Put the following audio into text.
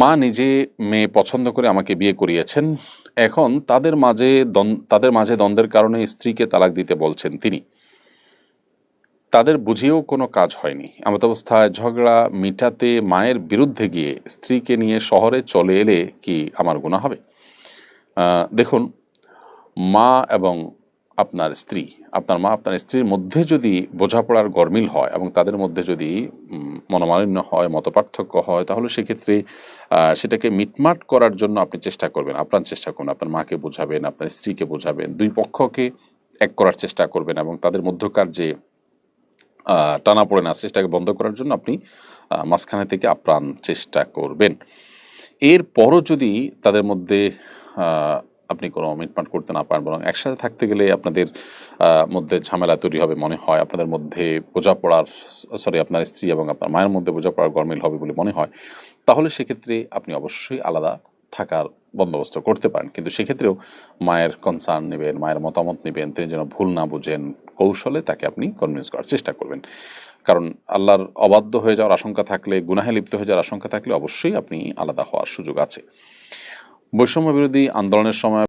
মা নিজে মেয়ে পছন্দ করে আমাকে বিয়ে করিয়েছেন। এখন তাদের মাঝে তাদের মাঝে দ্বন্দ্বের কারণে স্ত্রীকে তালাক দিতে বলছেন তিনি। তাদের বুঝিয়েও কোনো কাজ হয়নি। অবস্থায় ঝগড়া মিটাতে মায়ের বিরুদ্ধে গিয়ে স্ত্রীকে নিয়ে শহরে চলে এলে কি আমার গুণা হবে? দেখুন, মা এবং আপনার স্ত্রী আপনার মা আপনার স্ত্রীর মধ্যে যদি বোঝাপড়ার গরমিল হয় এবং তাদের মধ্যে যদি মনোমালিন্য হয় মতপার্থক্য হয় তাহলে সেক্ষেত্রে সেটাকে মিটমাট করার জন্য আপনি চেষ্টা করবেন আপনার চেষ্টা করুন। আপনার মাকে বোঝাবেন আপনার স্ত্রীকে বোঝাবেন দুই পক্ষকে এক করার চেষ্টা করবেন এবং তাদের মধ্যকার যে আহ, টানাপোড়েন আছে সেটাকে বন্ধ করার জন্য আপনি মাঝখানে থেকে আপ্রাণ চেষ্টা করবেন। এরপরও যদি তাদের মধ্যে আপনি কোনো মিটমাট করতে না পারেন, বরং একসাথে থাকতে গেলে আপনাদের মধ্যে ঝামেলা তৈরি হবে মনে হয়। আপনাদের মধ্যে বোঝাপড়ার সরি আপনার স্ত্রী এবং আপনার মায়ের মধ্যে বোঝাপড়ার গরমিল হবে বলে মনে হয়। তাহলে সেক্ষেত্রে আপনি অবশ্যই আলাদা থাকার বন্দোবস্ত করতে পারেন। কিন্তু সেক্ষেত্রেও মায়ের কনসার্ন নেবেন, মায়ের মতামত নেবেন, তিনি যেন ভুল না বুঝেন কৌশলে তাকে আপনি কনভিন্স করার চেষ্টা করবেন। কারণ আল্লাহর অবাধ্য হয়ে যাওয়ার আশঙ্কা থাকলে, গুনাহে লিপ্ত হয়ে যাওয়ার আশঙ্কা থাকলে অবশ্যই আপনি আলাদা হওয়ার সুযোগ আছে। বৈষম্য বিরোধী আন্দোলনের সময়